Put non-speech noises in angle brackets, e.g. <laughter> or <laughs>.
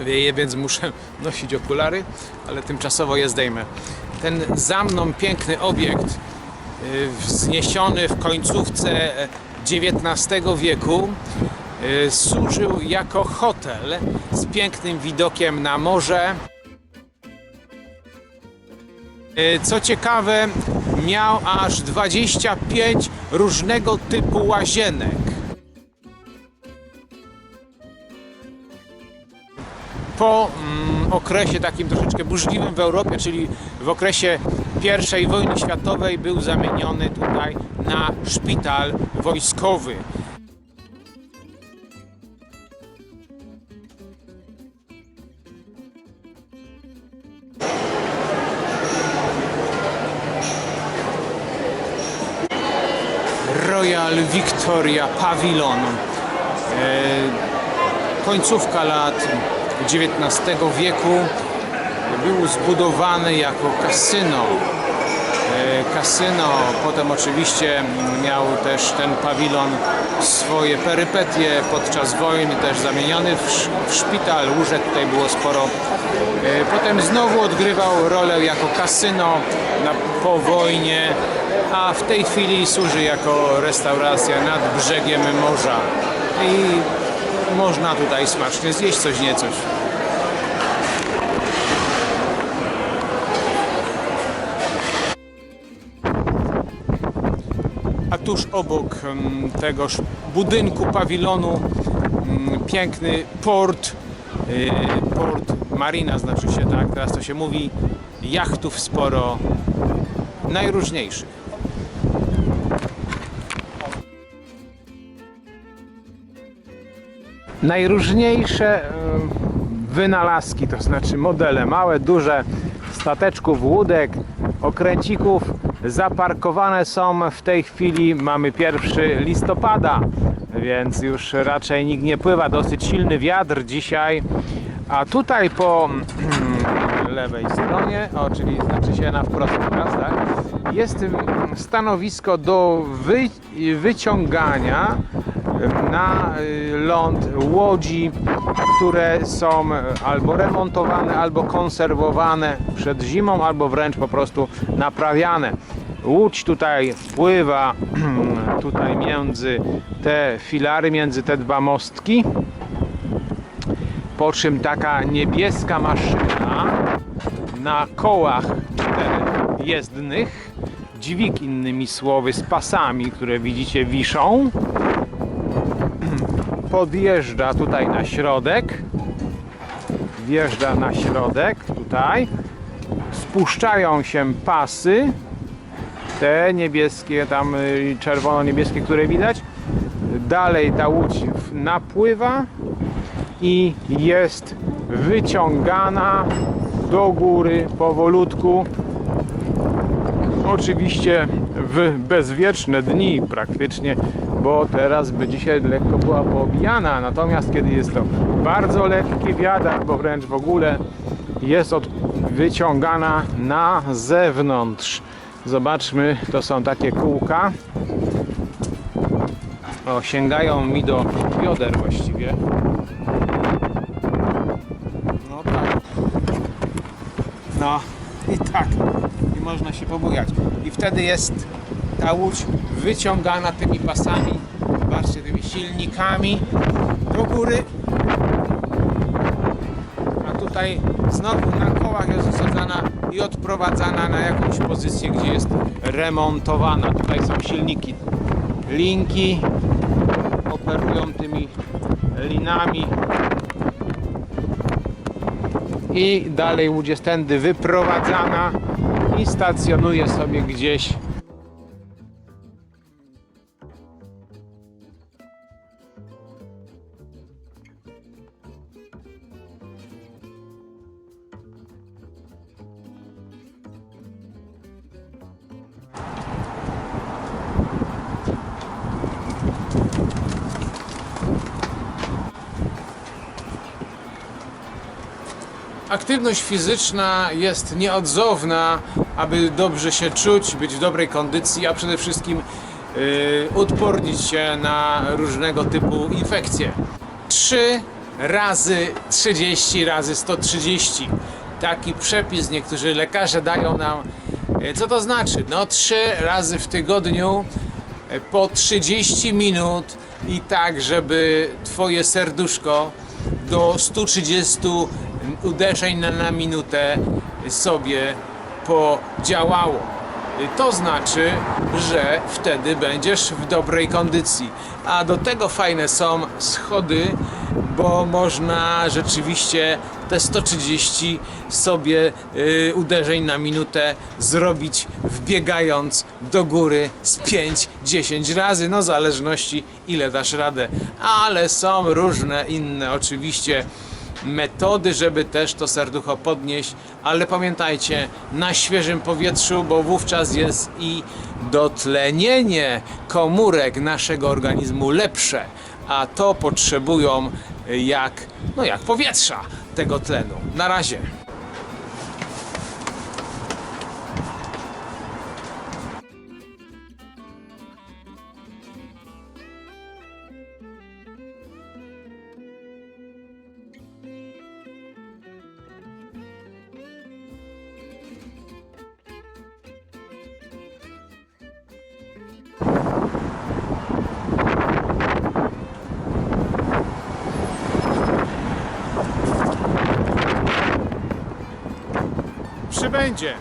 wieje, więc muszę <laughs> nosić okulary, ale tymczasowo je zdejmę. Ten za mną piękny obiekt, y, wzniesiony w końcówce XIX wieku, y, służył jako hotel z pięknym widokiem na morze. Y, Co ciekawe, miał aż 25 różnego typu łazienek. Po mm, okresie takim troszeczkę burzliwym w Europie, czyli w okresie I wojny światowej był zamieniony tutaj na szpital wojskowy. Royal Victoria Pavilion. E, końcówka lat XIX wieku był zbudowany jako kasyno. E, Kasyno, potem oczywiście miał też ten pawilon swoje perypetie podczas wojny, też zamieniony w, sz- w szpital, łóżek tutaj było sporo. E, Potem znowu odgrywał rolę jako kasyno po wojnie, a w tej chwili służy jako restauracja nad brzegiem morza. I można tutaj smacznie zjeść coś niecoś. A tuż obok tegoż budynku, pawilonu, piękny port, y, port marina znaczy się tak, teraz to się mówi, jachtów sporo, najróżniejszych. Najróżniejsze wynalazki, to znaczy modele małe, duże, stateczków, łódek, okręcików zaparkowane są w tej chwili, mamy 1 listopada, więc już raczej nikt nie pływa, dosyć silny wiatr dzisiaj, a tutaj po <clears throat> lewej stronie, o, czyli znaczy się na wprost teraz, tak, jest stanowisko do wy, wyciągania na y, ląd łodzi, które są albo remontowane, albo konserwowane przed zimą, albo wręcz po prostu naprawiane. Łódź tutaj wpływa <clears throat> tutaj między te filary, między te dwa mostki. Po czym taka niebieska maszyna na kołach jezdnych, dźwig innymi słowy z pasami, które widzicie wiszą, podjeżdża tutaj na środek, wjeżdża na środek tutaj, spuszczają się pasy, te niebieskie, tam y, czerwono-niebieskie, które widać, dalej ta łódź napływa i jest wyciągana do góry powolutku. Oczywiście w bezwieczne dni praktycznie, bo teraz by dzisiaj lekko była poobijana. Natomiast kiedy jest to bardzo lekki wiatr, albo wręcz w ogóle jest od, wyciągana na zewnątrz. Zobaczmy, to są takie kółka. O, sięgają mi do bioder właściwie. No tak. No i tak. Można się pobujać. I wtedy jest ta łódź wyciągana tymi pasami, zobaczcie, tymi silnikami do góry. A tutaj znowu na kołach jest usadzana i odprowadzana na jakąś pozycję, gdzie jest remontowana. Tutaj są silniki, linki operują tymi linami i dalej łódź jest tędy wyprowadzana i stacjonuje sobie gdzieś Aktywność fizyczna jest nieodzowna, aby dobrze się czuć, być w dobrej kondycji, a przede wszystkim yy, odpornić się na różnego typu infekcje. Trzy razy 30 razy 130. Taki przepis niektórzy lekarze dają nam. E, Co to znaczy? No 3 razy w tygodniu e, po 30 minut i tak, żeby twoje serduszko do 130 uderzeń na, na minutę sobie podziałało. To znaczy, że wtedy będziesz w dobrej kondycji. A do tego fajne są schody, bo można rzeczywiście te 130 sobie y, uderzeń na minutę zrobić wbiegając do góry z 5-10 razy, no w zależności ile dasz radę. Ale są różne inne oczywiście metody, żeby też to serducho podnieść, ale pamiętajcie, na świeżym powietrzu, bo wówczas jest i dotlenienie komórek naszego organizmu lepsze, a to potrzebują jak, no jak powietrza tego tlenu. Na razie. Przybędzie.